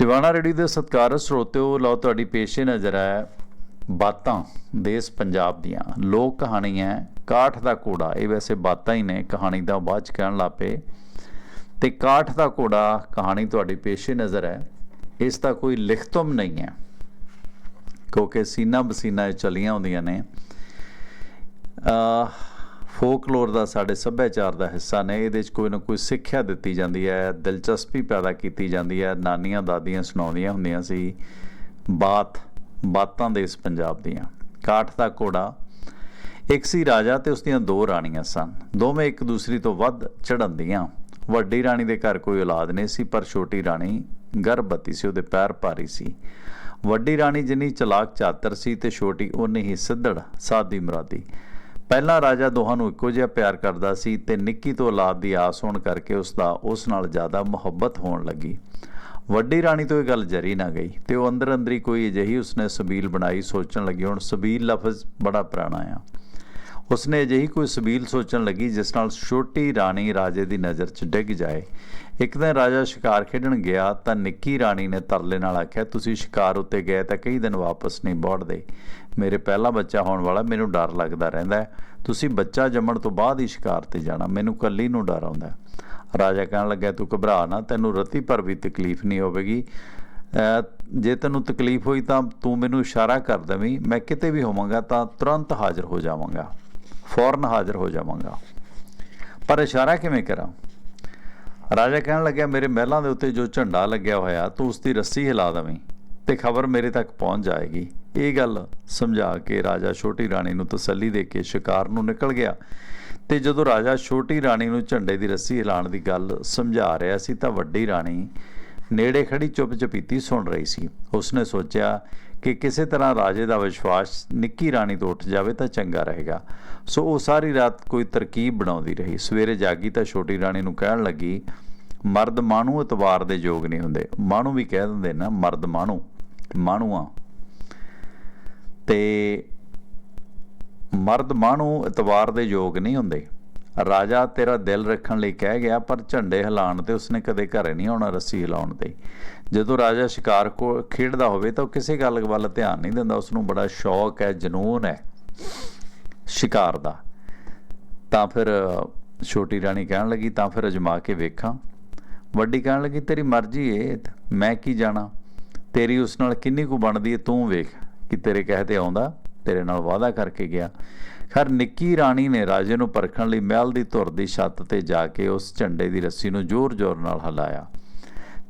Tiwana ready ਦੇ ਸਤਿਕਾਰਤ ਸਰੋਤਿਓ, ਲਓ ਤੁਹਾਡੀ ਪੇਸ਼ੇ ਨਜ਼ਰ ਹੈ। ਬਾਤਾਂ ਦੇਸ਼ ਪੰਜਾਬ ਦੀਆਂ। ਲੋਕ ਕਹਾਣੀਆਂ ਕਾਠ ਦਾ ਘੋੜਾ। ਇਹ ਵੈਸੇ ਬਾਤਾਂ ਹੀ ਨੇ, ਕਹਾਣੀ ਦਾ ਬਾਅਦ ਚ ਕਹਿਣ ਲੱਪੇ ਤੇ ਕਾਠ ਦਾ ਘੋੜਾ, ਕਹਾਣੀ ਤੁਹਾਡੀ ਪੇਸ਼ੇ ਨਜ਼ਰ ਹੈ। ਇਸ ਦਾ ਕੋਈ ਲਿਖਤਮ ਨਹੀਂ ਹੈ, ਕਿਉਂਕਿ ਸੀਨਾ ਬਸੀਨਾ ਇਹ ਚਲੀਆਂ ਹੁੰਦੀਆਂ ਨੇ। ਅ ਫੋਕਲੋਰ ਦਾ ਸਾਡੇ ਸੱਭਿਆਚਾਰ ਦਾ ਹਿੱਸਾ ਨੇ। ਇਹਦੇ 'ਚ ਕੋਈ ਨਾ ਕੋਈ ਸਿੱਖਿਆ ਦਿੱਤੀ ਜਾਂਦੀ ਹੈ, ਦਿਲਚਸਪੀ ਪੈਦਾ ਕੀਤੀ ਜਾਂਦੀ ਹੈ, ਨਾਨੀਆਂ ਦਾਦੀਆਂ ਸੁਣਾਉਂਦੀਆਂ ਹੁੰਦੀਆਂ ਸੀ। ਬਾਤ, ਬਾਤਾਂ ਦੇ ਇਸ ਪੰਜਾਬ ਦੀਆਂ। ਕਾਠ ਦਾ ਘੋੜਾ, ਇੱਕ ਸੀ ਰਾਜਾ ਤੇ ਉਸ ਦੀਆਂ ਦੋ ਰਾਣੀਆਂ ਸਨ। ਦੋਵੇਂ ਇੱਕ ਦੂਸਰੀ ਤੋਂ ਵੱਧ ਚੜ੍ਹੰਦੀਆਂ ਵੱਡੀ ਰਾਣੀ ਦੇ ਘਰ ਕੋਈ ਔਲਾਦ ਨਹੀਂ ਸੀ, ਪਰ ਛੋਟੀ ਰਾਣੀ ਗਰਭਵਤੀ ਸੀ, ਉਹਦੇ ਪੈਰ ਭਾਰੀ ਸੀ। ਵੱਡੀ ਰਾਣੀ ਜਿੰਨੀ ਚਲਾਕ ਚਾਤਰ ਸੀ ਤੇ ਛੋਟੀ ਉਨੀ ਹੀ ਸਿੱਧੜ, ਸਾਦੀ ਮਰਾਦੀ। ਪਹਿਲਾ ਰਾਜਾ ਦੋਹਾਂ ਨੂੰ ਇੱਕੋ ਜਿਹਾ ਪਿਆਰ ਕਰਦਾ ਸੀ ਤੇ ਨਿੱਕੀ ਤੋਂ ਔਲਾਦ ਦੀ ਆਸ ਹੋਣ ਕਰਕੇ ਉਸ ਦਾ ਉਸ ਨਾਲ ਜ਼ਿਆਦਾ ਮੁਹੱਬਤ ਹੋਣ ਲੱਗੀ। ਵੱਡੀ ਰਾਣੀ ਤੋਂ ਇਹ ਗੱਲ ਜਰੀ ਨਾ ਗਈ ਤੇ ਉਹ ਅੰਦਰ ਅੰਦਰ ਹੀ ਕੋਈ ਅਜਿਹੀ ਉਸਨੇ ਸਬੀਲ ਬਣਾਈ ਸੋਚਣ ਲੱਗੀ, ਹੁਣ ਸਬੀਲ ਲਫ਼ਜ਼ ਬੜਾ ਪੁਰਾਣਾ ਆ। ਉਸਨੇ ਅਜਿਹੀ ਕੋਈ ਸਬੀਲ ਸੋਚਣ ਲੱਗੀ ਜਿਸ ਨਾਲ ਛੋਟੀ ਰਾਣੀ ਰਾਜੇ ਦੀ ਨਜ਼ਰ 'ਚ ਡਿੱਗ ਜਾਏ। ਇੱਕ ਦਿਨ ਰਾਜਾ ਸ਼ਿਕਾਰ ਖੇਡਣ ਗਿਆ ਤਾਂ ਨਿੱਕੀ ਰਾਣੀ ਨੇ ਤਰਲੇ ਨਾਲ ਆਖਿਆ, ਤੁਸੀਂ ਸ਼ਿਕਾਰ ਉੱਤੇ ਗਏ ਤਾਂ ਕਈ ਦਿਨ ਵਾਪਸ ਨਹੀਂ ਬੋੜਦੇ। ਮੇਰੇ ਪਹਿਲਾ ਬੱਚਾ ਹੋਣ ਵਾਲਾ, ਮੈਨੂੰ ਡਰ ਲੱਗਦਾ ਰਹਿੰਦਾ ਤੁਸੀਂ ਬੱਚਾ ਜੰਮਣ ਤੋਂ ਬਾਅਦ ਹੀ ਸ਼ਿਕਾਰ ਤੇ ਜਾਣਾ, ਮੈਨੂੰ ਕੱਲੀ ਨੂੰ ਡਰ ਆਉਂਦਾ ਰਾਜਾ ਕਹਿਣ ਲੱਗਾ ਤੂੰ ਘਬਰਾ ਨਾ, ਤੈਨੂੰ ਰਤੀ ਪਰ ਵੀ ਤਕਲੀਫ ਨਹੀਂ ਹੋਵੇਗੀ। ਜੇ ਤੈਨੂੰ ਤਕਲੀਫ ਹੋਈ ਤਾਂ ਤੂੰ ਮੈਨੂੰ ਇਸ਼ਾਰਾ ਕਰ ਦੇਵੀਂ, ਮੈਂ ਕਿਤੇ ਵੀ ਹੋਵਾਂਗਾ ਤਾਂ ਤੁਰੰਤ ਹਾਜ਼ਰ ਹੋ ਜਾਵਾਂਗਾ, ਫੌਰਨ ਹਾਜ਼ਰ ਹੋ ਜਾਵਾਂਗਾ। ਪਰ ਇਸ਼ਾਰਾ ਕਿਵੇਂ ਕਰਾਂ? ਰਾਜਾ ਕਹਿਣ ਲੱਗਿਆ, ਮੇਰੇ ਮਹਿਲਾਂ ਦੇ ਉੱਤੇ ਜੋ ਝੰਡਾ ਲੱਗਿਆ ਹੋਇਆ, ਤੂੰ ਉਸ ਦੀ ਰੱਸੀ ਹਿਲਾ ਦੇਵੀਂ। ਤੇ ਖਬਰ ਮੇਰੇ ਤੱਕ ਪਹੁੰਚ ਜਾਏਗੀ। ਇਹ ਗੱਲ ਸਮਝਾ ਕੇ ਰਾਜਾ ਛੋਟੀ ਰਾਣੀ ਨੂੰ ਤਸੱਲੀ ਦੇ ਕੇ ਸ਼ਿਕਾਰ ਨੂੰ ਨਿਕਲ ਗਿਆ ਤੇ ਜਦੋਂ ਰਾਜਾ ਛੋਟੀ ਰਾਣੀ ਨੂੰ ਝੰਡੇ ਦੀ ਰੱਸੀ ਹਿਲਾਉਣ ਦੀ ਗੱਲ ਸਮਝਾ ਰਿਹਾ ਸੀ ਤਾਂ ਵੱਡੀ ਰਾਣੀ ਨੇੜੇ ਖੜੀ ਚੁੱਪ ਚਪੀਤੀ ਸੁਣ ਰਹੀ ਸੀ। ਉਸਨੇ ਸੋਚਿਆ ਕਿ ਕਿਸੇ ਤਰ੍ਹਾਂ ਰਾਜੇ ਦਾ ਵਿਸ਼ਵਾਸ ਨਿੱਕੀ ਰਾਣੀ ਤੋਂ ਉੱਠ ਜਾਵੇ ਤਾਂ ਚੰਗਾ ਰਹੇਗਾ। ਸੋ ਉਹ ਸਾਰੀ ਰਾਤ ਕੋਈ ਤਰਕੀਬ ਬਣਾਉਂਦੀ ਰਹੀ। ਸਵੇਰੇ ਜਾਗੀ ਤਾਂ ਛੋਟੀ ਰਾਣੀ ਨੂੰ ਕਹਿਣ ਲੱਗੀ, ਮਰਦ ਮਾਣੂ, ਇਤਵਾਰ ਦੇ ਯੋਗ ਨਹੀਂ ਹੁੰਦੇ। ਮਾਣੂ ਵੀ ਕਹਿ ਦਿੰਦੇ ਨਾ, ਮਰਦ ਮਾਣੂ। ਮਾਣੂਆਂ ਤੇ ਮਰਦ ਮਾਣੂ ਇਤਵਾਰ ਦੇ ਯੋਗ ਨਹੀਂ ਹੁੰਦੇ। ਰਾਜਾ ਤੇਰਾ ਦਿਲ ਰੱਖਣ ਲਈ ਕਹਿ ਗਿਆ, ਪਰ ਝੰਡੇ ਹਿਲਾਉਣ ਤੇ ਉਸਨੇ ਕਦੇ ਘਰੇ ਨਹੀਂ ਆਉਣਾ ਰੱਸੀ ਹਿਲਾਉਣ ਤੇ। ਜਦੋਂ ਰਾਜਾ ਸ਼ਿਕਾਰ ਕੋ ਖੇਡਦਾ ਹੋਵੇ ਤਾਂ ਉਹ ਕਿਸੇ ਗੱਲ ਵੱਲ ਧਿਆਨ ਨਹੀਂ ਦਿੰਦਾ। ਉਸ ਨੂੰ ਬੜਾ ਸ਼ੌਕ ਹੈ, ਜਨੂਨ ਹੈ ਸ਼ਿਕਾਰ ਦਾ। ਤਾਂ ਫਿਰ ਛੋਟੀ ਰਾਣੀ ਕਹਿਣ ਲੱਗੀ, ਤਾਂ ਫਿਰ ਅਜਮਾ ਕੇ ਵੇਖਾਂ। ਵੱਡੀ ਕਹਿਣ ਲੱਗੀ, ਤੇਰੀ ਮਰਜ਼ੀ ਏ, ਮੈਂ ਕੀ ਜਾਣਾ? ਤੇਰੀ ਉਸ ਨਾਲ ਕਿੰਨੀ ਕੁ ਬਣਦੀ ਏ ਤੂੰ ਵੇਖ ਕਿ ਤੇਰੇ ਕਹਤੇ ਆਉਂਦਾ, ਤੇਰੇ ਨਾਲ ਵਾਅਦਾ ਕਰਕੇ ਗਿਆ। ਖਰ, ਨਿੱਕੀ ਰਾਣੀ ਨੇ ਰਾਜੇ ਨੂੰ ਪਰਖਣ ਲਈ ਮਹਿਲ ਦੀ ਧੁਰ ਦੀ ਛੱਤ ਤੇ ਜਾ ਕੇ ਉਸ ਝੰਡੇ ਦੀ ਰੱਸੀ ਨੂੰ ਜ਼ੋਰ-ਜ਼ੋਰ ਨਾਲ ਹਿਲਾਇਆ।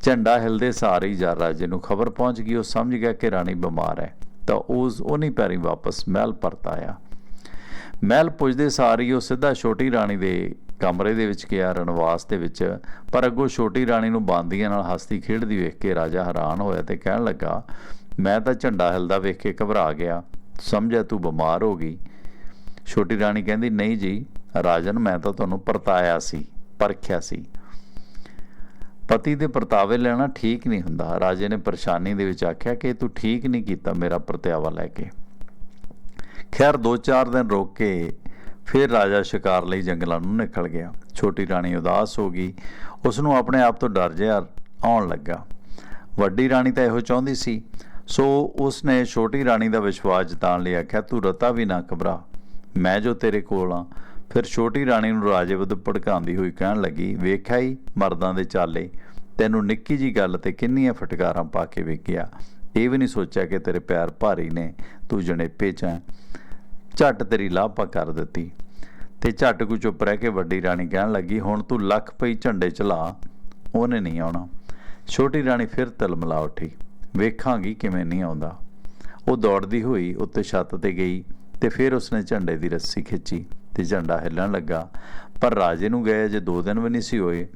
ਝੰਡਾ ਹਿਲਦੇ ਸਾਰੇ ਹੀ ਜਾ ਰਾਜੇ ਨੂੰ ਖਬਰ ਪਹੁੰਚ ਗਈ, ਉਹ ਸਮਝ ਗਿਆ ਕਿ ਰਾਣੀ ਬਿਮਾਰ ਹੈ, ਤਾਂ ਉਸ ਉਹਨੀ ਪੈਰੀ ਵਾਪਸ ਮਹਿਲ ਪਰਤ ਆਇਆ। ਮਹਿਲ ਪੁੱਜਦੇ ਸਾਰ ਹੀ ਉਹ ਸਿੱਧਾ ਛੋਟੀ ਰਾਣੀ ਦੇ ਕਮਰੇ ਦੇ ਵਿੱਚ ਗਿਆ, ਰਣਵਾਸ ਦੇ ਵਿੱਚ, ਪਰ ਅੱਗੋਂ ਛੋਟੀ ਰਾਣੀ ਨੂੰ ਬਾਂਦੀਆਂ ਨਾਲ ਹੱਸਦੀ ਖੇਡਦੀ ਵੇਖ ਕੇ ਰਾਜਾ ਹੈਰਾਨ ਹੋਇਆ ਤੇ ਕਹਿਣ ਲੱਗਾ, ਮੈਂ ਤਾਂ ਝੰਡਾ ਹਿਲਦਾ ਵੇਖ ਕੇ ਘਬਰਾ ਗਿਆ। ਸਮਝਿਆ ਤੂੰ ਬਿਮਾਰ ਹੋ ਗਈ? ਛੋਟੀ ਰਾਣੀ ਕਹਿੰਦੀ, ਨਹੀਂ ਜੀ, ਰਾਜਨ, ਮੈਂ ਤਾਂ ਤੁਹਾਨੂੰ ਪਰਤਾਇਆ ਸੀ, ਪਰਖਿਆ ਸੀ। ਪਤੀ ਦੇ ਪਰਤਾਵੇ ਲੈਣਾ ਠੀਕ ਨਹੀਂ ਹੁੰਦਾ। ਰਾਜੇ ਨੇ ਪਰੇਸ਼ਾਨੀ ਦੇ ਵਿੱਚ ਆਖਿਆ ਕਿ ਤੂੰ ਠੀਕ ਨਹੀਂ ਕੀਤਾ ਮੇਰਾ ਪਰਤਿਆਵਾ ਲੈ ਕੇ। ਖੈਰ 2-4 ਦਿਨ ਰੋਕ ਕੇ ਫਿਰ ਰਾਜਾ ਸ਼ਿਕਾਰ ਲਈ ਜੰਗਲਾਂ ਨੂੰ ਨਿਕਲ ਗਿਆ। ਛੋਟੀ ਰਾਣੀ ਉਦਾਸ ਹੋ ਗਈ। ਉਸ ਨੂੰ ਆਪਣੇ ਆਪ ਤੋਂ ਡਰ ਜਿਹਾ ਆਉਣ ਲੱਗਾ। ਵੱਡੀ ਰਾਣੀ ਤਾਂ ਇਹੋ ਚਾਹੁੰਦੀ ਸੀ। ਸੋ ਉਸ ਨੇ ਛੋਟੀ ਰਾਣੀ ਦਾ ਵਿਸ਼ਵਾਸ ਜਤਾਉਣ ਲਈ ਆਖਿਆ, ਤੂੰ ਰਤਾ ਵੀ ਨਾ ਘਬਰਾ। ਮੈਂ ਜੋ ਤੇਰੇ ਕੋਲ ਆ ਫਿਰ ਛੋਟੀ ਰਾਣੀ ਨੂੰ ਰਾਜੇ ਵੱਧ ਭੜਕਾਉਂਦੀ ਹੋਈ ਕਹਿਣ ਲੱਗੀ, ਵੇਖਿਆ ਹੀ ਮਰਦਾਂ ਦੇ ਚਾਲੇ, ਤੈਨੂੰ ਨਿੱਕੀ ਜੀ ਗੱਲ ਤੇ ਕਿੰਨੀਆਂ ਫਟਕਾਰਾਂ ਪਾ ਕੇ ਵੇਖਿਆ। ਇਹ ਵੀ ਨਹੀਂ ਸੋਚਿਆ ਕਿ ਤੇਰੇ ਪੈਰ ਭਾਰੀ ਨੇ, ਤੂੰ ਜਣੇਪੇ ਚ ਹੈ। ਝੱਟ ਤੇਰੀ ਲਾਪਾ ਕਰ ਦਿੱਤੀ। ਤੇ ਝੱਟ ਕੋ ਚੁੱਪ ਰਹਿ ਕੇ ਵੱਡੀ ਰਾਣੀ ਕਹਿਣ ਲੱਗੀ, ਹੁਣ ਤੂੰ ਲੱਖ ਪਈ ਝੰਡੇ ਚਲਾ ਉਹਨੇ ਨਹੀਂ ਆਉਣਾ। ਛੋਟੀ ਰਾਣੀ ਫਿਰ ਤਲਮਲਾ ਉੱਠੀ। ਵੇਖਾਂਗੀ ਕਿਵੇਂ ਨਹੀਂ ਆਉਂਦਾ। ਉਹ ਦੌੜਦੀ ਹੋਈ ਉੱਤੇ ਛੱਤ ਤੇ ਗਈ ਤੇ ਫਿਰ ਉਸਨੇ ਝੰਡੇ ਦੀ ਰੱਸੀ ਖਿੱਚੀ ਤੇ ਝੰਡਾ ਹਿੱਲਣ ਲੱਗਾ। ਪਰ ਰਾਜੇ ਨੂੰ ਗਏ ਜੇ ਦੋ ਦਿਨ ਵੀ ਨਹੀਂ ਸੀ ਹੋਏ।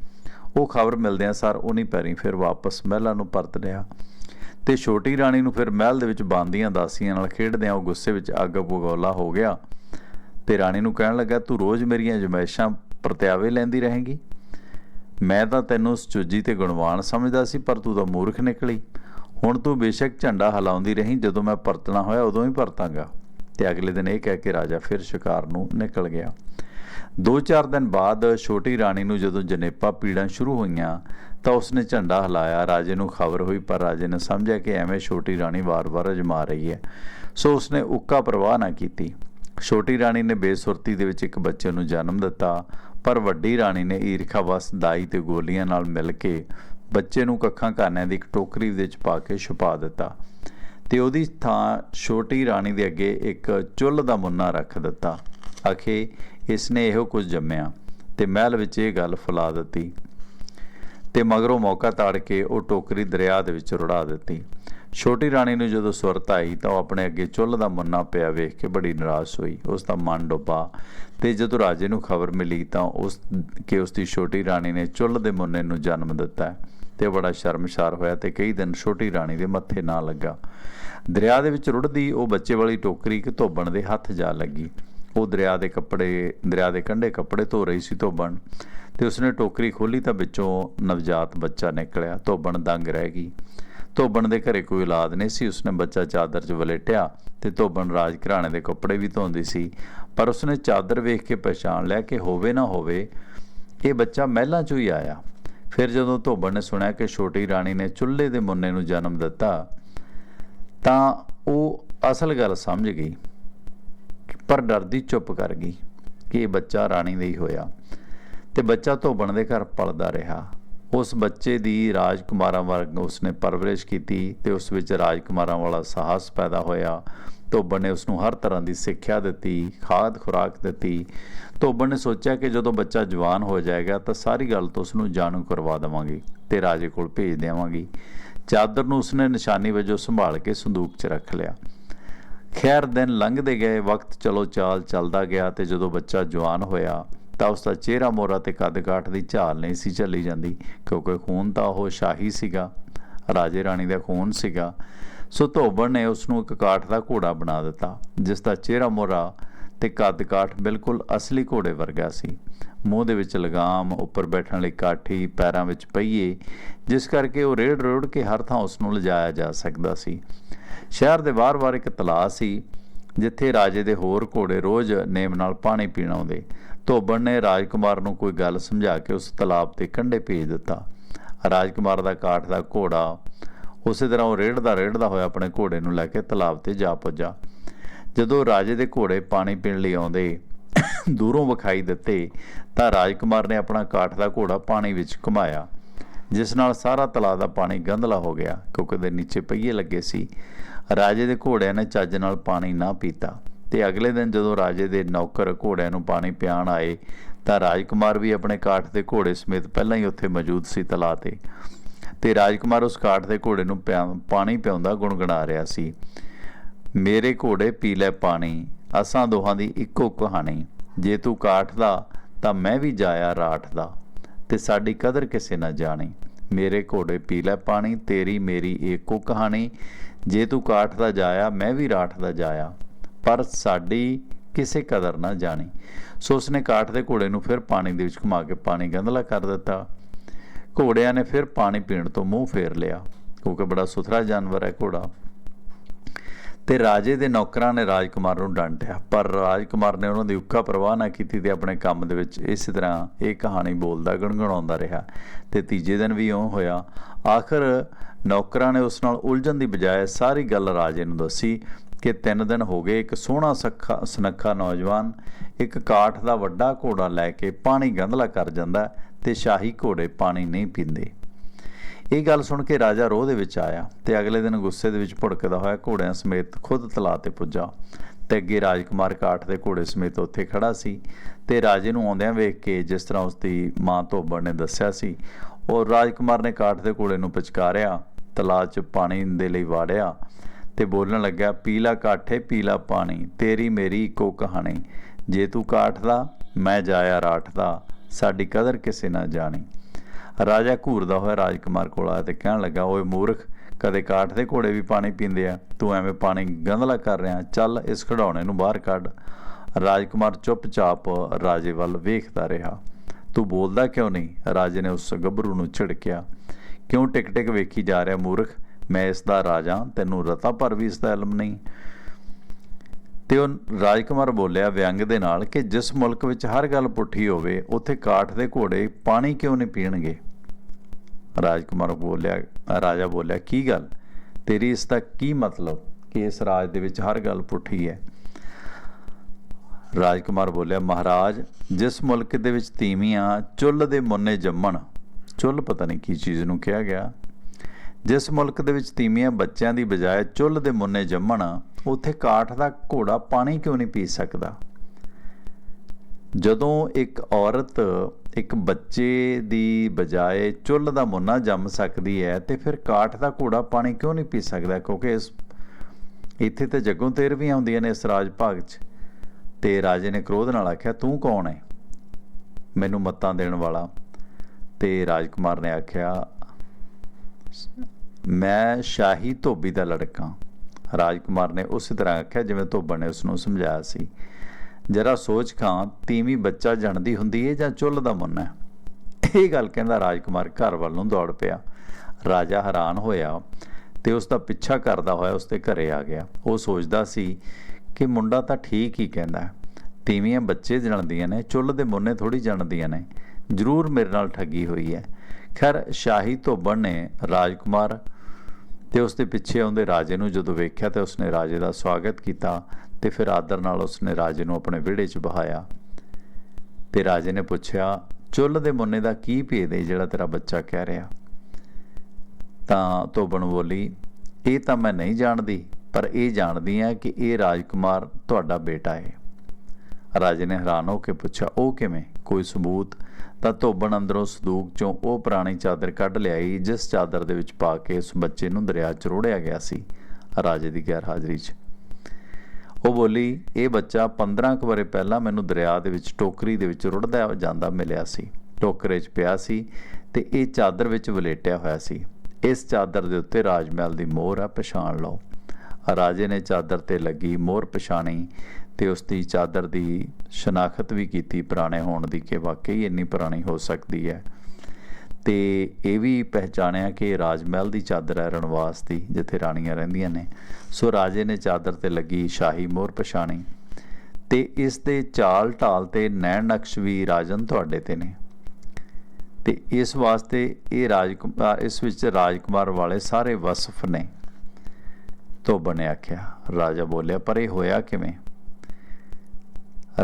ਉਹ ਖਬਰ ਮਿਲਦਿਆਂ ਸਰ ਉਨੀ ਪੈਰੀ ਫਿਰ ਵਾਪਸ ਮਹਿਲਾਂ ਨੂੰ ਪਰਤ ਰਿਹਾ ਤੇ ਛੋਟੀ ਰਾਣੀ ਨੂੰ ਫਿਰ ਮਹਿਲ ਦੇ ਵਿੱਚ ਬਾਂਦੀਆਂ ਦਾਸੀਆਂ ਨਾਲ ਖੇਡਦਿਆਂ ਉਹ ਗੁੱਸੇ ਵਿੱਚ ਅੱਗ ਬਗੌਲਾ ਹੋ ਗਿਆ। ਤੇ ਰਾਣੀ ਨੂੰ ਕਹਿਣ ਲੱਗਾ, ਤੂੰ ਰੋਜ਼ ਮੇਰੀਆਂ ਜਮੈਸ਼ਾਂ ਪ੍ਰਤਿਆਵੇ ਲੈਂਦੀ ਰਹੇਂਗੀ। ਮੈਂ ਤਾਂ ਤੈਨੂੰ ਸੁਚੱਜੀ ਤੇ ਗੁਣਵਾਨ ਸਮਝਦਾ ਸੀ, ਪਰ ਤੂੰ ਤਾਂ ਮੂਰਖ ਨਿਕਲੀ। ਹੁਣ ਤੂੰ ਬੇਸ਼ੱਕ ਝੰਡਾ ਹਿਲਾਉਂਦੀ ਰਹੀਂ, ਜਦੋਂ ਮੈਂ ਪਰਤਣਾ ਹੋਇਆ ਉਦੋਂ ਹੀ ਪਰਤਾਂਗਾ। ਤੇ ਅਗਲੇ ਦਿਨ ਇਹ ਕਹਿ ਕੇ ਰਾਜਾ ਫਿਰ ਸ਼ਿਕਾਰ ਨੂੰ ਨਿਕਲ ਗਿਆ। 2-4 ਦਿਨ ਬਾਅਦ ਛੋਟੀ ਰਾਣੀ ਨੂੰ ਜਦੋਂ ਜਨੇਪਾ ਪੀੜਾਂ ਸ਼ੁਰੂ ਹੋਈਆਂ, ਤਾਂ ਉਸਨੇ ਝੰਡਾ ਹਿਲਾਇਆ। ਰਾਜੇ ਨੂੰ ਖਬਰ ਹੋਈ, ਪਰ ਰਾਜੇ ਨੇ ਸਮਝਿਆ ਕਿ ਐਵੇਂ ਛੋਟੀ ਰਾਣੀ ਵਾਰ-ਵਾਰ ਅਜਮਾ ਰਹੀ ਹੈ। ਸੋ ਉਸਨੇ ਉੱਕਾ ਪ੍ਰਵਾਹ ਨਾ ਕੀਤੀ। ਛੋਟੀ ਰਾਣੀ ਨੇ ਬੇਸੁਰਤੀ ਦੇ ਵਿੱਚ ਇੱਕ ਬੱਚੇ ਨੂੰ ਜਨਮ ਦਿੱਤਾ, ਪਰ ਵੱਡੀ ਰਾਣੀ ਨੇ ਈਰਖਾ ਵਸ ਦਾਈ ਤੇ ਗੋਲੀਆਂ ਨਾਲ ਮਿਲ ਕੇ ਬੱਚੇ ਨੂੰ ਕੱਖਾਂ ਕਾਨਿਆਂ ਦੀ ਇੱਕ ਟੋਕਰੀ ਵਿੱਚ ਪਾ ਕੇ ਛੁਪਾ ਦਿੱਤਾ ਤੇ ਉਹਦੀ ਥਾਂ ਛੋਟੀ ਰਾਣੀ ਦੇ ਅੱਗੇ ਇੱਕ ਚੁੱਲ੍ਹ ਦਾ ਮੁੰਨਾ ਰੱਖ ਦਿੱਤਾ। ਆਖੇ, ਇਸਨੇ ਇਹੋ ਕੁਝ ਜੰਮਿਆ ਤੇ ਮਹਿਲ ਵਿੱਚ ਇਹ ਗੱਲ ਫੈਲਾ ਦਿੱਤੀ ਤੇ ਮਗਰੋਂ ਮੌਕਾ ਤਾੜ ਕੇ ਉਹ ਟੋਕਰੀ ਦਰਿਆ ਦੇ ਵਿੱਚ ਰੁੜਾ ਦਿੱਤੀ। ਛੋਟੀ ਰਾਣੀ ਨੂੰ ਜਦੋਂ ਸੁਰਤ ਆਈ ਤਾਂ ਉਹ ਆਪਣੇ ਅੱਗੇ ਚੁੱਲ੍ਹ ਦਾ ਮੁੰਨਾ ਪਿਆ ਵੇਖ ਕੇ ਬੜੀ ਨਿਰਾਸ਼ ਹੋਈ। ਉਸ ਦਾ ਮਨ ਡੁੱਬਾ ਤੇ ਜਦੋਂ ਰਾਜੇ ਨੂੰ ਖਬਰ ਮਿਲੀ ਤਾਂ ਉਸ ਕਿ ਉਸ ਦੀ ਛੋਟੀ ਰਾਣੀ ਨੇ ਚੁੱਲ੍ਹ ਦੇ ਮੁੰਨੇ ਨੂੰ ਜਨਮ ਦਿੱਤਾ ਹੈ ਤੇ ਉਹ ਬੜਾ ਸ਼ਰਮਸ਼ਾਰ ਹੋਇਆ ਤੇ ਕਈ ਦਿਨ ਛੋਟੀ ਰਾਣੀ ਦੇ ਮੱਥੇ ਨਾ ਲੱਗਾ। ਦਰਿਆ ਦੇ ਵਿੱਚ ਰੁੜਦੀ ਉਹ ਬੱਚੇ ਵਾਲੀ ਟੋਕਰੀ ਕਿ ਧੋਬਣ ਦੇ ਹੱਥ ਜਾ ਲੱਗੀ। ਉਹ ਦਰਿਆ ਦੇ ਕੱਪੜੇ, ਦਰਿਆ ਦੇ ਕੰਢੇ ਕੱਪੜੇ ਧੋ ਰਹੀ ਸੀ ਧੋਬਣ ਤੇ ਉਸਨੇ ਟੋਕਰੀ ਖੋਲੀ ਤਾਂ ਵਿੱਚੋਂ ਨਵਜਾਤ ਬੱਚਾ ਨਿਕਲਿਆ। ਧੋਬਣ ਦੰਗ ਰਹਿ ਗਈ। ਧੋਬਣ ਦੇ ਘਰੇ ਕੋਈ ਔਲਾਦ ਨਹੀਂ ਸੀ, ਉਸਨੇ ਬੱਚਾ ਚਾਦਰ 'ਚ ਵਲੇਟਿਆ ਤੇ ਧੋਬਣ ਰਾਜ ਘਰਾਣੇ ਦੇ ਕੱਪੜੇ ਵੀ ਧੋਂਦੀ ਸੀ। ਪਰ ਉਸਨੇ ਚਾਦਰ ਵੇਖ ਕੇ ਪਛਾਣ ਲਿਆ ਕਿ ਹੋਵੇ ਨਾ ਹੋਵੇ, ਇਹ ਬੱਚਾ ਮਹਿਲਾਂ 'ਚੋਂ ਹੀ ਆਇਆ। ਫਿਰ ਜਦੋਂ ਧੋਬਣ ਨੇ ਸੁਣਿਆ ਕਿ ਛੋਟੀ ਰਾਣੀ ਨੇ ਚੁੱਲ੍ਹੇ ਦੇ ਮੁੰਨੇ ਨੂੰ ਜਨਮ ਦਿੱਤਾ, ਤਾਂ ਉਹ ਅਸਲ ਗੱਲ ਸਮਝ ਗਈ, ਪਰ ਡਰਦੀ ਚੁੱਪ ਕਰ ਗਈ ਕਿ ਇਹ ਬੱਚਾ ਰਾਣੀ ਦਾ ਹੀ ਹੋਇਆ ਤੇ ਬੱਚਾ ਧੋਬਣ ਦੇ ਘਰ ਪਲਦਾ ਰਿਹਾ। ਉਸ ਬੱਚੇ ਦੀ ਰਾਜਕੁਮਾਰਾਂ ਵਰਗ ਉਸਨੇ ਪਰਵਰਿਸ਼ ਕੀਤੀ ਤੇ ਉਸ ਵਿੱਚ ਰਾਜਕੁਮਾਰਾਂ ਵਾਲਾ ਸਾਹਸ ਪੈਦਾ ਹੋਇਆ। ਧੋਬਣ ਨੇ ਉਸ ਨੂੰ ਹਰ ਤਰ੍ਹਾਂ ਦੀ ਸਿੱਖਿਆ ਦਿੱਤੀ, ਖਾਦ ਖੁਰਾਕ ਦਿੱਤੀ। ਧੋਬਣ ਨੇ ਸੋਚਿਆ ਕਿ ਜਦੋਂ ਬੱਚਾ ਜਵਾਨ ਹੋ ਜਾਏਗਾ ਤਾਂ ਸਾਰੀ ਗੱਲ ਤੋਂ ਉਸ ਨੂੰ ਜਾਣੂ ਕਰਵਾ ਦੇਵਾਂਗੇ ਤੇ ਰਾਜੇ ਕੋਲ ਭੇਜ ਦੇਵਾਂਗੀ। ਚਾਦਰ ਨੂੰ ਉਸਨੇ ਨਿਸ਼ਾਨੀ ਵਜੋਂ ਸੰਭਾਲ ਕੇ ਸੰਦੂਕ 'ਚ ਰੱਖ ਲਿਆ। ਖੈਰ ਦਿਨ ਲੰਘਦੇ ਗਏ, ਵਕਤ ਚਲੋ ਚਾਲ ਚੱਲਦਾ ਗਿਆ ਤੇ ਜਦੋਂ ਬੱਚਾ ਜਵਾਨ ਹੋਇਆ ਤਾਂ ਉਸ ਦਾ ਚਿਹਰਾ ਮੋਰਾ ਤੇ ਕੱਦ ਕਾਠ ਦੀ ਝਾਲ ਨਹੀਂ ਸੀ ਚੱਲੀ ਜਾਂਦੀ, ਕਿਉਂਕਿ ਖੂਨ ਤਾਂ ਉਹ ਸ਼ਾਹੀ ਸੀਗਾ, ਰਾਜੇ ਰਾਣੀ ਦਾ ਖੂਨ ਸੀਗਾ। ਸੋ ਧੋਬਣ ਨੇ ਉਸ ਨੂੰ ਇੱਕ ਕਾਠ ਦਾ ਘੋੜਾ ਬਣਾ ਦਿੱਤਾ, ਜਿਸ ਦਾ ਚਿਹਰਾ ਮੋਰਾ ਤੇ ਕੱਦ ਕਾਠ ਬਿਲਕੁਲ ਅਸਲੀ ਘੋੜੇ ਵਰਗਾ ਸੀ। ਮੂੰਹ ਦੇ ਵਿੱਚ ਲਗਾਮ, ਉੱਪਰ ਬੈਠਣ ਲਈ ਕਾਠੀ, ਪੈਰਾਂ ਵਿੱਚ ਪਹੀਏ, ਜਿਸ ਕਰਕੇ ਉਹ ਰੇੜ ਰੋੜ ਕੇ ਹਰ ਥਾਂ ਉਸ ਨੂੰ ਲਿਜਾਇਆ ਜਾ ਸਕਦਾ ਸੀ। ਸ਼ਹਿਰ ਦੇ ਬਾਹਰ-ਬਾਹਰ ਇੱਕ ਤਲਾਅ ਸੀ, ਜਿੱਥੇ ਰਾਜੇ ਦੇ ਹੋਰ ਘੋੜੇ ਰੋਜ਼ ਨੇਮ ਨਾਲ ਪਾਣੀ ਪੀਣ ਆਉਂਦੇ। ਧੋਬਣ ਨੇ ਰਾਜਕੁਮਾਰ ਨੂੰ ਕੋਈ ਗੱਲ ਸਮਝਾ ਕੇ ਉਸ ਤਲਾਬ ਤੇ ਕੰਢੇ ਭੇਜ ਦਿੱਤਾ। ਰਾਜਕੁਮਾਰ ਦਾ ਕਾਠ ਦਾ ਘੋੜਾ ਉਸੇ ਤਰ੍ਹਾਂ ਉਹ ਰੇੜਦਾ ਰੇੜਦਾ ਹੋਇਆ ਆਪਣੇ ਘੋੜੇ ਨੂੰ ਲੈ ਕੇ ਤਲਾਬ ਤੇ ਜਾ ਪੁੱਜਾ। ਜਦੋਂ ਰਾਜੇ ਦੇ ਘੋੜੇ ਪਾਣੀ ਪੀਣ ਲਈ ਆਉਂਦੇ ਦੂਰੋਂ ਵਿਖਾਈ ਦਿੱਤੇ ਤਾਂ ਰਾਜਕੁਮਾਰ ਨੇ ਆਪਣਾ ਕਾਠ ਦਾ ਘੋੜਾ ਪਾਣੀ ਵਿੱਚ ਘੁਮਾਇਆ, ਜਿਸ ਨਾਲ ਸਾਰਾ ਤਲਾਬ ਦਾ ਪਾਣੀ ਗੰਧਲਾ ਹੋ ਗਿਆ, ਕਿਉਂਕਿ ਦੇ ਨੀਚੇ ਪਹੀਏ ਲੱਗੇ ਸੀ। ਰਾਜੇ ਦੇ ਘੋੜਿਆਂ ਨੇ ਚੱਜ ਨਾਲ ਪਾਣੀ ਨਾ ਪੀਤਾ। ਤੇ ਅਗਲੇ ਦਿਨ ਜਦੋਂ ਰਾਜੇ ਦੇ ਨੌਕਰ ਘੋੜਿਆਂ ਨੂੰ ਪਾਣੀ ਪਿਆਣ ਆਏ, ਤਾਂ ਰਾਜਕੁਮਾਰ ਵੀ ਆਪਣੇ ਕਾਠ ਦੇ ਘੋੜੇ ਸਮੇਤ ਪਹਿਲਾਂ ਹੀ ਉੱਥੇ ਮੌਜੂਦ ਸੀ ਤਲਾਅ ਤੇ। ਤੇ ਰਾਜਕੁਮਾਰ ਉਸ ਕਾਠ ਦੇ ਘੋੜੇ ਨੂੰ ਪਿਆ- ਪਾਣੀ ਪਿਆਉਂਦਾ ਗੁਣਗੁਣਾ ਰਿਹਾ ਸੀ। ਮੇਰੇ ਘੋੜੇ, ਪੀ ਲੈ ਪਾਣੀ, ਅਸਾਂ ਦੋਹਾਂ ਦੀ ਇੱਕੋ ਕਹਾਣੀ। ਜੇ ਤੂੰ ਕਾਠ ਦਾ, ਤਾਂ ਮੈਂ ਵੀ ਜਾਇਆ ਰਾਠ ਦਾ। ਤੇ ਸਾਡੀ ਕਦਰ ਕਿਸੇ ਨਾ ਜਾਣੀ। ਮੇਰੇ ਘੋੜੇ, ਪੀ ਲੈ ਪਾਣੀ, ਤੇਰੀ ਮੇਰੀ ਇੱਕੋ ਕਹਾਣੀ। ਜੇ ਤੂੰ ਕਾਠ ਦਾ ਜਾਇਆ, ਮੈਂ ਵੀ ਰਾਠ ਦਾ ਜਾਇਆ। ਪਰ ਸਾਡੀ ਕਿਸੇ ਕਦਰ ਨਾ ਜਾਣੀ। ਸੋ ਉਸਨੇ ਕਾਠ ਦੇ ਘੋੜੇ ਨੂੰ ਫਿਰ ਪਾਣੀ ਦੇ ਵਿੱਚ ਘੁਮਾ ਕੇ ਪਾਣੀ ਗੰਧਲਾ ਕਰ ਦਿੱਤਾ। ਘੋੜਿਆਂ ਨੇ ਫਿਰ ਪਾਣੀ ਪੀਣ ਤੋਂ ਮੂੰਹ ਫੇਰ ਲਿਆ। ਕਿਉਂਕਿ ਬੜਾ ਸੁਥਰਾ ਜਾਨਵਰ ਹੈ ਘੋੜਾ। ਤੇ ਰਾਜੇ ਦੇ ਨੌਕਰਾਂ ਨੇ ਰਾਜਕੁਮਾਰ ਨੂੰ ਡਾਂਟਿਆ ਪਰ ਰਾਜਕੁਮਾਰ ਨੇ ਉਹਨਾਂ ਦੀ ਉੱਕਾ ਪਰਵਾਹ ਨਾ ਕੀਤੀ ਤੇ ਆਪਣੇ ਕੰਮ ਦੇ ਵਿੱਚ ਇਸੇ ਤਰ੍ਹਾਂ ਇਹ ਕਹਾਣੀ ਬੋਲਦਾ, ਗੁਣਗੁਣਾਉਂਦਾ ਰਿਹਾ। ਤੇ ਤੀਜੇ ਦਿਨ ਵੀ ਉਹ ਹੋਇਆ। ਆਖਰ ਨੌਕਰਾਂ ਨੇ ਉਸ ਨਾਲ ਉਲਝਣ ਦੀ ਬਜਾਏ ਸਾਰੀ ਗੱਲ ਰਾਜੇ ਨੂੰ ਦੱਸੀ। ਕਿ ਤਿੰਨ ਦਿਨ ਹੋ ਗਏ ਇੱਕ ਸੋਹਣਾ ਸੱਖਾ ਸੁਨੱਖਾ ਨੌਜਵਾਨ, ਇੱਕ ਕਾਠ ਦਾ ਵੱਡਾ ਘੋੜਾ ਲੈ ਕੇ ਪਾਣੀ ਗੰਧਲਾ ਕਰ ਜਾਂਦਾ ਤੇ ਸ਼ਾਹੀ ਘੋੜੇ ਪਾਣੀ ਨਹੀਂ ਪੀਂਦੇ। ਇਹ ਗੱਲ ਸੁਣ ਕੇ ਰਾਜਾ ਰੋਹ ਦੇ ਵਿੱਚ ਆਇਆ ਤੇ ਅਗਲੇ ਦਿਨ ਗੁੱਸੇ ਦੇ ਵਿੱਚ ਭੁੜਕਦਾ ਹੋਇਆ ਘੋੜਿਆਂ ਸਮੇਤ ਖੁਦ ਤਲਾਅ ਤੇ ਪੁੱਜਾ। ਤੇ ਅੱਗੇ ਰਾਜਕੁਮਾਰ ਕਾਠ ਦੇ ਘੋੜੇ ਸਮੇਤ ਉੱਥੇ ਖੜਾ ਸੀ ਤੇ ਰਾਜੇ ਨੂੰ ਆਉਂਦਿਆਂ ਵੇਖ ਕੇ ਜਿਸ ਤਰ੍ਹਾਂ ਉਸ ਦੀ ਮਾਂ ਧੋਬਣ ਨੇ ਦੱਸਿਆ ਸੀ, ਉਹ ਰਾਜਕੁਮਾਰ ਨੇ ਕਾਠ ਦੇ ਘੋੜੇ ਨੂੰ ਪਚਕਾਰਿਆ, ਤਲਾਅ 'ਚ ਪਾਣੀ ਦੇ ਲਈ ਵਾੜਿਆ ਤੇ ਬੋਲਣ ਲੱਗਾ, ਪੀਲਾ ਕਾਠੇ, ਪੀਲਾ ਪਾਣੀ, ਤੇਰੀ ਮੇਰੀ ਇੱਕੋ ਕਹਾਣੀ। ਜੇ ਤੂੰ ਕਾਠ ਦਾ ਮੈਂ ਜਾਇਆ ਰਾਠ ਦਾ ਸਾਡੀ ਕਦਰ ਕਿਸੇ ਨਾ ਜਾਣੀ। ਰਾਜਾ ਘੂਰਦਾ ਹੋਇਆ ਰਾਜਕੁਮਾਰ ਕੋਲ ਆਇਆ ਤੇ ਕਹਿਣ ਲੱਗਾ, ਓਏ ਮੂਰਖ, ਕਦੇ ਕਾਠ ਦੇ ਘੋੜੇ ਵੀ ਪਾਣੀ ਪੀਂਦੇ ਆ? ਤੂੰ ਐਵੇਂ ਪਾਣੀ ਗੰਧਲਾ ਕਰ ਰਿਹਾ, ਚੱਲ ਇਸ ਖਿਡੌਣੇ ਨੂੰ ਬਾਹਰ ਕੱਢ। ਰਾਜਕੁਮਾਰ ਚੁੱਪਚਾਪ ਰਾਜੇ ਵੱਲ ਵੇਖਦਾ ਰਿਹਾ। ਤੂੰ ਬੋਲਦਾ ਕਿਉਂ ਨਹੀਂ? ਰਾਜੇ ਨੇ ਉਸ ਗੱਭਰੂ ਨੂੰ ਝਿੜਕਿਆ। ਕਿਉਂ ਟਿਕ ਟਿਕ ਵੇਖੀ ਜਾ ਰਿਹਾ ਮੂਰਖ? ਮੈਂ ਇਸ ਦਾ ਰਾਜਾ, ਤੈਨੂੰ ਰਤਾ ਪਰ ਵੀ ਇਸ ਦਾ ਇਲਮ ਨਹੀਂ। ਤੇ ਉਹ ਰਾਜਕੁਮਾਰ ਬੋਲਿਆ, ਵਿਅੰਗ ਦੇ ਨਾਲ ਕਿ ਜਿਸ ਮੁਲਕ ਵਿੱਚ ਹਰ ਗੱਲ ਪੁੱਠੀ ਹੋਵੇ, ਉੱਥੇ ਕਾਠ ਦੇ ਘੋੜੇ ਪਾਣੀ ਕਿਉਂ ਨਹੀਂ ਪੀਣਗੇ? ਰਾਜਕੁਮਾਰ ਬੋਲਿਆ, ਰਾਜਾ ਬੋਲਿਆ, ਕੀ ਗੱਲ? ਤੇਰੀ ਇਸ ਦਾ ਕੀ ਮਤਲਬ ਕਿ ਇਸ ਰਾਜ ਦੇ ਵਿੱਚ ਹਰ ਗੱਲ ਪੁੱਠੀ ਹੈ? ਰਾਜਕੁਮਾਰ ਬੋਲਿਆ, ਮਹਾਰਾਜ, ਜਿਸ ਮੁਲਕ ਦੇ ਵਿੱਚ ਤੀਵੀਆਂ ਚੁੱਲ੍ਹ ਦੇ ਮੁੰਨੇ ਜੰਮਣ, ਚੁੱਲ੍ਹ ਪਤਾ ਨਹੀਂ ਕੀ ਚੀਜ਼ ਨੂੰ ਕਿਹਾ ਗਿਆ ਜਿਸ ਮੁਲਕ ਦੇ ਵਿੱਚ ਤੀਵੀਆਂ ਬੱਚਿਆਂ ਦੀ ਬਜਾਏ ਚੁੱਲ੍ਹ ਦੇ ਮੁੰਨੇ ਜੰਮਣ, ਉੱਥੇ ਕਾਠ ਦਾ ਘੋੜਾ ਪਾਣੀ ਕਿਉਂ ਨਹੀਂ ਪੀ ਸਕਦਾ? ਜਦੋਂ ਇੱਕ ਔਰਤ ਇੱਕ ਬੱਚੇ ਦੀ ਬਜਾਏ ਚੁੱਲ੍ਹ ਦਾ ਮੁੰਨਾ ਜੰਮ ਸਕਦੀ ਹੈ, ਤੇ ਫਿਰ ਕਾਠ ਦਾ ਘੋੜਾ ਪਾਣੀ ਕਿਉਂ ਨਹੀਂ ਪੀ ਸਕਦਾ? ਕਿਉਂਕਿ ਇਸ ਇੱਥੇ ਤੇ ਜੱਗੋਂ ਤੇਰ ਵੀ ਆਉਂਦੀਆਂ ਨੇ ਇਸ ਰਾਜ ਭਾਗ 'ਚ। ਤੇ ਰਾਜੇ ਨੇ ਕ੍ਰੋਧ ਨਾਲ ਆਖਿਆ, ਤੂੰ ਕੌਣ ਹੈ? ਮੈਨੂੰ ਮੱਤਾਂ ਦੇਣ ਵਾਲਾ। ਤੇ ਰਾਜਕੁਮਾਰ ਨੇ ਆਖਿਆ ਮੈਂ ਸ਼ਾਹੀ ਧੋਬੀ ਦਾ ਲੜਕਾ ਰਾਜਕੁਮਾਰ ਨੇ ਉਸੇ ਤਰ੍ਹਾਂ ਆਖਿਆ, ਜਿਵੇਂ ਧੋਬਣ ਨੇ ਉਸ ਨੂੰ ਸਮਝਾਇਆ ਸੀ। ਜਰਾ ਸੋਚ ਖਾਂ, ਤੀਵੀਂ ਬੱਚਾ ਜਣਦੀ ਹੁੰਦੀ ਹੈ ਜਾਂ ਚੁੱਲ੍ਹ ਦਾ ਮੁੰਨਾ ਹੈ? ਇਹ ਗੱਲ ਕਹਿੰਦਾ ਰਾਜਕੁਮਾਰ ਘਰ ਵੱਲ ਨੂੰ ਦੌੜ ਪਿਆ। ਰਾਜਾ ਹੈਰਾਨ ਹੋਇਆ ਤੇ ਉਸ ਦਾ ਪਿੱਛਾ ਕਰਦਾ ਹੋਇਆ ਉਸ ਦੇ ਘਰੇ ਆ ਗਿਆ। ਉਹ ਸੋਚਦਾ ਸੀ ਕਿ ਮੁੰਡਾ ਤਾਂ ਠੀਕ ਹੀ ਕਹਿੰਦਾ ਤੀਵੀਆਂ ਬੱਚੇ ਜਣਦੀਆਂ ਨੇ, ਚੁੱਲ੍ਹ ਦੇ ਮੁੰਨੇ ਥੋੜੀ ਜਣਦੀਆਂ ਨੇ। ਜ਼ਰੂਰ ਮੇਰੇ ਨਾਲ ਠੱਗੀ ਹੋਈ ਹੈ। ਖੈਰ, ਸ਼ਾਹੀ ਧੋਬਣ ਨੇ ਰਾਜਕੁਮਾਰ ਤੇ ਉਸ ਦੇ ਪਿੱਛੇ ਆਉਂਦੇ ਰਾਜੇ ਨੂੰ ਜਦੋਂ ਵੇਖਿਆ ਤੇ ਉਸਨੇ ਰਾਜੇ ਦਾ ਸਵਾਗਤ ਕੀਤਾ ਤੇ ਫਿਰ ਆਦਰ ਨਾਲ ਉਸਨੇ ਰਾਜੇ ਨੂੰ ਆਪਣੇ ਵਿਹੜੇ 'ਚ ਬਹਾਇਆ। ਤੇ ਰਾਜੇ ਨੇ ਪੁੱਛਿਆ, ਚੁੱਲ੍ਹ ਦੇ ਮੁੰਨੇ ਦਾ ਕੀ ਭੇਦ ਹੈ ਜਿਹੜਾ ਤੇਰਾ ਬੱਚਾ ਕਹਿ ਰਿਹਾ? ਤਾਂ ਧੋਬਣ ਬੋਲੀ, ਇਹ ਤਾਂ ਮੈਂ ਨਹੀਂ ਜਾਣਦੀ, ਪਰ ਇਹ ਜਾਣਦੀ ਆ ਕਿ ਇਹ ਰਾਜਕੁਮਾਰ ਤੁਹਾਡਾ ਬੇਟਾ ਹੈ ਰਾਜੇ ਨੇ ਹੈਰਾਨ ਹੋ ਕੇ ਪੁੱਛਿਆ, ਉਹ ਕਿਵੇਂ? ਕੋਈ ਸਬੂਤ, ਤਾਂ ਧੋਬਣ ਅੰਦਰੋਂ ਸੰਦੂਕ ਚੋਂ ਉਹ ਪੁਰਾਣੀ ਚਾਦਰ ਕੱਢ ਲਿਆਈ, ਜਿਸ ਚਾਦਰ ਦੇ ਵਿੱਚ ਪਾ ਕੇ ਉਸ ਬੱਚੇ ਨੂੰ ਦਰਿਆ 'ਚ ਰੋੜਿਆ ਗਿਆ ਸੀ, ਰਾਜੇ ਦੀ ਗੈਰ ਹਾਜ਼ਰੀ 'ਚ। ਉਹ ਬੋਲੀ, ਇਹ ਬੱਚਾ 15 ਕੁ ਵਰੇ ਪਹਿਲਾਂ ਮੈਨੂੰ ਦਰਿਆ ਦੇ ਵਿੱਚ, ਟੋਕਰੀ ਦੇ ਵਿੱਚ ਰੁੜਦਾ ਜਾਂਦਾ ਮਿਲਿਆ ਸੀ। ਟੋਕਰੇ 'ਚ ਪਿਆ ਸੀ ਤੇ ਇਹ ਚਾਦਰ ਵਿੱਚ ਵਲੇਟਿਆ ਹੋਇਆ ਸੀ। ਇਸ ਚਾਦਰ ਦੇ ਉੱਤੇ ਰਾਜ ਮਹਿਲ ਦੀ ਮੋਹਰ ਆ, ਪਛਾਣ ਲਓ। ਰਾਜੇ ਨੇ ਚਾਦਰ ਤੇ ਲੱਗੀ ਮੋਹਰ ਪਛਾਣੀ ਤੇ ਉਸ ਦੀ ਚਾਦਰ ਦੀ ਸ਼ਨਾਖਤ ਵੀ ਕੀਤੀ ਪੁਰਾਣੇ ਹੋਣ ਦੀ ਕਿ ਵਾਕਈ ਇੰਨੀ ਪੁਰਾਣੀ ਹੋ ਸਕਦੀ ਹੈ। ਤੇ ਇਹ ਵੀ ਪਹਿਚਾਣਿਆ ਕਿ ਇਹ ਰਾਜ ਮਹਿਲ ਦੀ ਚਾਦਰ ਹੈ ਰਣਵਾਸ ਦੀ, ਜਿੱਥੇ ਰਾਣੀਆਂ ਰਹਿੰਦੀਆਂ ਨੇ। ਸੋ ਰਾਜੇ ਨੇ ਚਾਦਰ ਤੇ ਲੱਗੀ ਸ਼ਾਹੀ ਮੋਹਰ ਪਛਾਣੀ। ਤੇ ਇਸ ਦੇ ਚਾਲ ਢਾਲ ਤੇ ਨੈਣ ਨਕਸ਼ ਵੀ ਰਾਜਨ ਤੁਹਾਡੇ ਤੇ ਨੇ। ਤੇ ਇਸ ਵਾਸਤੇ ਇਹ ਰਾਜਕੁਮਾਰ, ਇਸ ਵਿੱਚ ਰਾਜਕੁਮਾਰ ਵਾਲੇ ਸਾਰੇ ਵਸਫ ਨੇ। ਧੋਬਣ ਨੇ ਆਖਿਆ। ਰਾਜਾ ਬੋਲਿਆ, ਪਰ ਇਹ ਹੋਇਆ ਕਿਵੇਂ?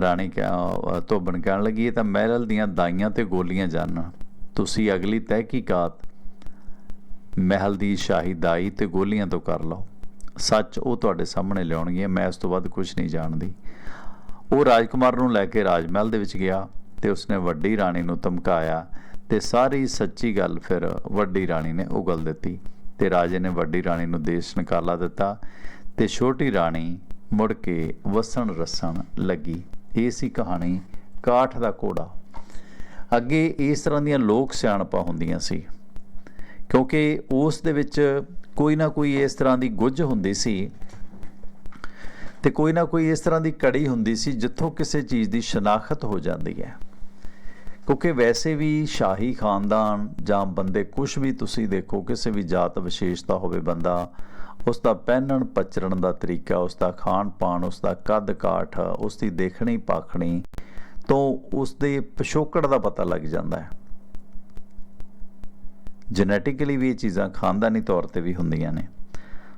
ਰਾਣੀ ਕਹਿ ਧੋਬਣ ਕਹਿਣ ਲੱਗੀ, ਇਹ ਤਾਂ ਮਹਿਲ ਦੀਆਂ ਦਾਈਆਂ ਤੇ ਗੋਲੀਆਂ ਜਾਣਨ ਤੁਸੀਂ ਅਗਲੀ ਤਹਿਕੀਕਾਤ ਮਹਿਲ ਦੀ ਸ਼ਾਹੀ ਦਾਈ ਤੇ ਗੋਲੀਆਂ ਤੋਂ ਕਰ ਲਓ। ਸੱਚ ਉਹ ਤੁਹਾਡੇ ਸਾਹਮਣੇ ਲਿਆਉਣਗੇ ਮੈਂ ਇਸ ਤੋਂ ਵੱਧ ਕੁਝ ਨਹੀਂ ਜਾਣਦੀ। ਉਹ ਰਾਜਕੁਮਾਰ ਨੂੰ ਲੈ ਕੇ ਰਾਜ ਮਹਿਲ ਦੇ ਵਿੱਚ ਗਿਆ ਤੇ ਉਸਨੇ ਵੱਡੀ ਰਾਣੀ ਨੂੰ ਧਮਕਾਇਆ ਤੇ ਸਾਰੀ ਸੱਚੀ ਗੱਲ ਫਿਰ ਵੱਡੀ ਰਾਣੀ ਨੇ ਉਗਲ ਦਿੱਤੀ ਤੇ ਰਾਜੇ ਨੇ ਵੱਡੀ ਰਾਣੀ ਨੂੰ ਦੇਸ਼ ਨਿਕਾਲਾ ਦਿੱਤਾ ਤੇ ਛੋਟੀ ਰਾਣੀ ਮੁੜ ਕੇ ਵਸਣ ਰਸਣ ਲੱਗੀ। ਇਹ ਸੀ ਕਹਾਣੀ ਕਾਠ ਦਾ ਕੋੜਾ ਅੱਗੇ ਇਸ ਤਰ੍ਹਾਂ ਦੀਆਂ ਲੋਕ ਸਿਆਣਪਾਂ ਹੁੰਦੀਆਂ ਸੀ। ਕਿਉਂਕਿ ਉਸ ਦੇ ਵਿੱਚ ਕੋਈ ਨਾ ਕੋਈ ਇਸ ਤਰ੍ਹਾਂ ਦੀ ਗੁੱਝ ਹੁੰਦੀ ਸੀ ਤੇ ਕੋਈ ਨਾ ਕੋਈ ਇਸ ਤਰ੍ਹਾਂ ਦੀ ਕੜੀ ਹੁੰਦੀ ਸੀ ਜਿੱਥੋਂ ਕਿਸੇ ਚੀਜ਼ ਦੀ ਸ਼ਨਾਖਤ ਹੋ ਜਾਂਦੀ ਹੈ। ਕਿਉਂਕਿ ਵੈਸੇ ਵੀ ਸ਼ਾਹੀ ਖਾਨਦਾਨ ਜਾਂ ਬੰਦੇ ਕੁਝ ਵੀ ਤੁਸੀਂ ਦੇਖੋ, ਕਿਸੇ ਵੀ ਜਾਤ ਵਿਸ਼ੇਸ਼ਤਾ ਹੋਵੇ ਬੰਦਾ ਉਸ ਦਾ ਪਹਿਨਣ, ਪਚਰਣ ਦਾ ਤਰੀਕਾ ਉਸ ਦਾ ਖਾਣ ਪਾਣ ਉਸ ਦਾ ਕੱਦ ਕਾਠ ਉਸ ਦੀ ਦੇਖਣੀ, ਪਾਖਣੀ ਤੋਂ ਉਸ ਦੇ ਪਿਛੋਕੜ ਦਾ ਪਤਾ ਲੱਗ ਜਾਂਦਾ ਹੈ। ਜੈਨੇਟਿਕਲੀ ਵੀ ਇਹ ਚੀਜ਼ਾਂ ਖਾਨਦਾਨੀ ਤੌਰ ਤੇ ਵੀ ਹੁੰਦੀਆਂ ਨੇ।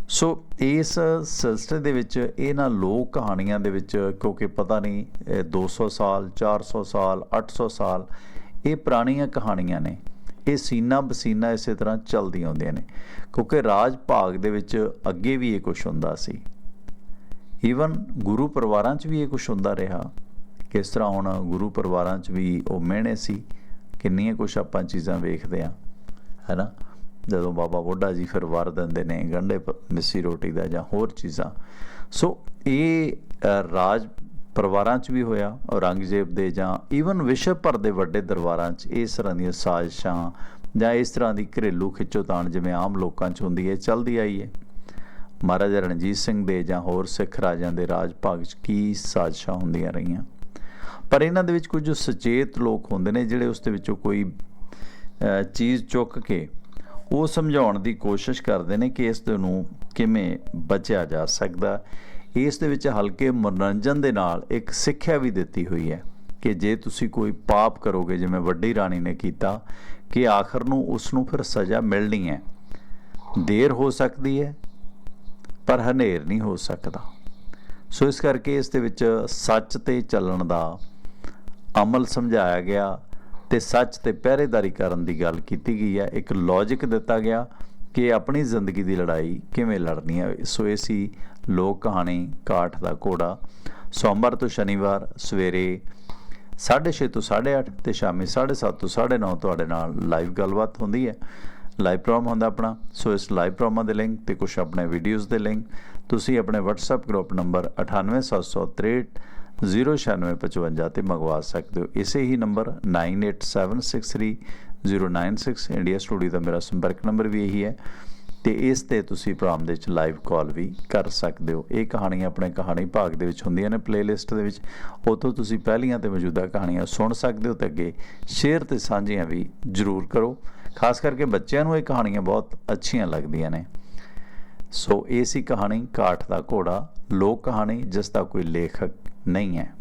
ਸੋ ਇਸ ਸਿਲਸਿਲੇ ਦੇ ਵਿੱਚ ਇਹਨਾਂ ਲੋਕ ਕਹਾਣੀਆਂ ਦੇ ਵਿੱਚ, ਕਿਉਂਕਿ ਪਤਾ ਨਹੀਂ, ਇਹ 200 ਸਾਲ 400 ਸਾਲ 800 ਸਾਲ, ਇਹ ਪੁਰਾਣੀਆਂ ਕਹਾਣੀਆਂ ਨੇ। ਇਹ ਸੀਨਾ ਬਸੀਨਾ ਇਸੇ ਤਰ੍ਹਾਂ ਚੱਲਦੀਆਂ ਹੁੰਦੀਆਂ ਨੇ। ਕਿਉਂਕਿ ਰਾਜ ਭਾਗ ਦੇ ਵਿੱਚ ਅੱਗੇ ਵੀ ਇਹ ਕੁਝ ਹੁੰਦਾ ਸੀ। ਈਵਨ ਗੁਰੂ ਪਰਿਵਾਰਾਂ 'ਚ ਵੀ ਇਹ ਕੁਝ ਹੁੰਦਾ ਰਿਹਾ। ਕਿਸ ਤਰ੍ਹਾਂ ਹੁਣ ਗੁਰੂ ਪਰਿਵਾਰਾਂ 'ਚ ਵੀ ਉਹ ਮਿਹਣੇ ਸੀ। ਕਿੰਨੀਆਂ ਕੁਝ ਆਪਾਂ ਚੀਜ਼ਾਂ ਵੇਖਦੇ ਆ ਹੈਨਾ? ਜਦੋਂ ਬਾਬਾ ਬੁੱਢਾ ਜੀ ਫਿਰ ਵਰ ਦਿੰਦੇ ਨੇ ਗੰਢੇ ਪ- ਮਿੱਸੀ ਰੋਟੀ ਦਾ ਜਾਂ ਹੋਰ ਚੀਜ਼ਾਂ। ਸੋ ਇਹ ਰਾਜ ਪਰਿਵਾਰਾਂ 'ਚ ਵੀ ਹੋਇਆ, ਔਰੰਗਜ਼ੇਬ ਦੇ ਜਾਂ ਈਵਨ ਵਿਸ਼ਵ ਭਰ ਦੇ ਵੱਡੇ ਦਰਬਾਰਾਂ 'ਚ ਇਸ ਤਰ੍ਹਾਂ ਦੀਆਂ ਸਾਜ਼ਿਸ਼ਾਂ ਜਾਂ ਇਸ ਤਰ੍ਹਾਂ ਦੀ ਘਰੇਲੂ ਖਿੱਚੋਤਾਣ ਜਿਵੇਂ ਆਮ ਲੋਕਾਂ 'ਚ ਹੁੰਦੀ ਹੈ, ਚੱਲਦੀ ਆਈ ਹੈ। ਮਹਾਰਾਜਾ ਰਣਜੀਤ ਸਿੰਘ ਦੇ ਜਾਂ ਹੋਰ ਸਿੱਖ ਰਾਜਾਂ ਦੇ ਰਾਜ ਭਾਗ 'ਚ ਕੀ ਸਾਜ਼ਿਸ਼ਾਂ ਹੁੰਦੀਆਂ ਰਹੀਆਂ? ਪਰ ਇਹਨਾਂ ਦੇ ਵਿੱਚ ਕੁਝ ਸੁਚੇਤ ਲੋਕ ਹੁੰਦੇ ਨੇ ਜਿਹੜੇ ਉਸ ਦੇ ਵਿੱਚੋਂ ਕੋਈ ਚੀਜ਼ ਚੁੱਕ ਕੇ ਉਹ ਸਮਝਾਉਣ ਦੀ ਕੋਸ਼ਿਸ਼ ਕਰਦੇ ਨੇ ਕਿ ਇਸ ਨੂੰ ਕਿਵੇਂ ਬਚਿਆ ਜਾ ਸਕਦਾ। ਇਸ ਦੇ ਵਿੱਚ ਹਲਕੇ ਮਨੋਰੰਜਨ ਦੇ ਨਾਲ ਇੱਕ ਸਿੱਖਿਆ ਵੀ ਦਿੱਤੀ ਹੋਈ ਹੈ ਕਿ ਜੇ ਤੁਸੀਂ ਕੋਈ ਪਾਪ ਕਰੋਗੇ, ਜਿਵੇਂ ਵੱਡੀ ਰਾਣੀ ਨੇ ਕੀਤਾ, ਕਿ ਆਖਰ ਨੂੰ ਉਸ ਨੂੰ ਫਿਰ ਸਜ਼ਾ ਮਿਲਣੀ ਹੈ। ਦੇਰ ਹੋ ਸਕਦੀ ਹੈ, ਪਰ ਹਨੇਰ ਨਹੀਂ ਹੋ ਸਕਦਾ। ਸੋ ਇਸ ਕਰਕੇ ਇਸ ਦੇ ਵਿੱਚ ਸੱਚ ਤੇ ਚੱਲਣ ਦਾ ਅਮਲ ਸਮਝਾਇਆ ਗਿਆ ਤੇ ਸੱਚ ਤੇ ਪਹਿਰੇਦਾਰੀ ਕਰਨ ਦੀ ਗੱਲ ਕੀਤੀ ਗਈ ਹੈ। ਇੱਕ ਲੌਜੀਕ ਦਿੱਤਾ ਗਿਆ ਕਿ ਆਪਣੀ ਜ਼ਿੰਦਗੀ ਦੀ ਲੜਾਈ ਕਿਵੇਂ ਲੜਨੀ ਹੈ। ਸੋ ਇਹ ਸੀ ਲੋਕ ਕਹਾਣੀ ਕਾਠ ਦਾ ਘੋੜਾ। ਸੋਮਵਾਰ ਤੋਂ ਸ਼ਨੀਵਾਰ ਸਵੇਰੇ 6:30 ਤੋਂ 8:30 ਤੇ ਸ਼ਾਮੀ 7:30 ਤੋਂ 9:30 ਤੁਹਾਡੇ ਨਾਲ ਲਾਈਵ ਗੱਲਬਾਤ ਹੁੰਦੀ ਹੈ। ਲਾਈਵ ਪ੍ਰੋਗਰਾਮ ਹੁੰਦਾ ਆਪਣਾ। ਸੋ ਇਸ ਲਾਈਵ ਪ੍ਰੋਗਰਾਮ ਦੇ ਲਿੰਕ ਤੇ ਕੁਝ ਆਪਣੇ ਵੀਡੀਓਜ਼ ਦੇ ਲਿੰਕ ਤੁਸੀਂ ਆਪਣੇ WhatsApp ਗਰੁੱਪ ਨੰਬਰ 98763 09655 ਤੇ ਮੰਗਵਾ ਸਕਦੇ ਹੋ। ਇਸੇ ਹੀ ਨੰਬਰ 98763096 ਇੰਡੀਆ ਸਟੂਡੀਓ ਦਾ ਮੇਰਾ ਸੰਪਰਕ ਨੰਬਰ ਵੀ ਇਹੀ ਹੈ। ਤੇ ਇਸ ਤੇ ਤੁਸੀਂ ਪ੍ਰੋਗਰਾਮ ਦੇ ਵਿੱਚ ਲਾਈਵ ਕਾਲ ਵੀ ਕਰ ਸਕਦੇ ਹੋ। ਇਹ ਕਹਾਣੀਆਂ ਆਪਣੇ ਕਹਾਣੀ ਭਾਗ ਦੇ ਵਿੱਚ ਹੁੰਦੀਆਂ ਨੇ ਪਲੇਲਿਸਟ ਦੇ ਵਿੱਚ। ਉਤੋਂ ਤੁਸੀਂ ਪਹਿਲੀਆਂ ਤੇ ਮੌਜੂਦਾ ਕਹਾਣੀਆਂ ਸੁਣ ਸਕਦੇ ਹੋ ਤੇ ਅੱਗੇ ਸ਼ੇਅਰ ਤੇ ਸਾਂਝੀਆਂ ਵੀ ਜ਼ਰੂਰ ਕਰੋ। ਖਾਸ ਕਰਕੇ ਬੱਚਿਆਂ ਨੂੰ ਇਹ ਕਹਾਣੀਆਂ ਬਹੁਤ ਅੱਛੀਆਂ ਲੱਗਦੀਆਂ ਨੇ। ਸੋ ਇਹ ਸੀ ਕਹਾਣੀ ਕਾਠ ਦਾ ਘੋੜਾ। ਲੋਕ ਕਹਾਣੀ, ਜਿਸ ਦਾ ਕੋਈ ਲੇਖਕ ਨਹੀਂ ਹੈ।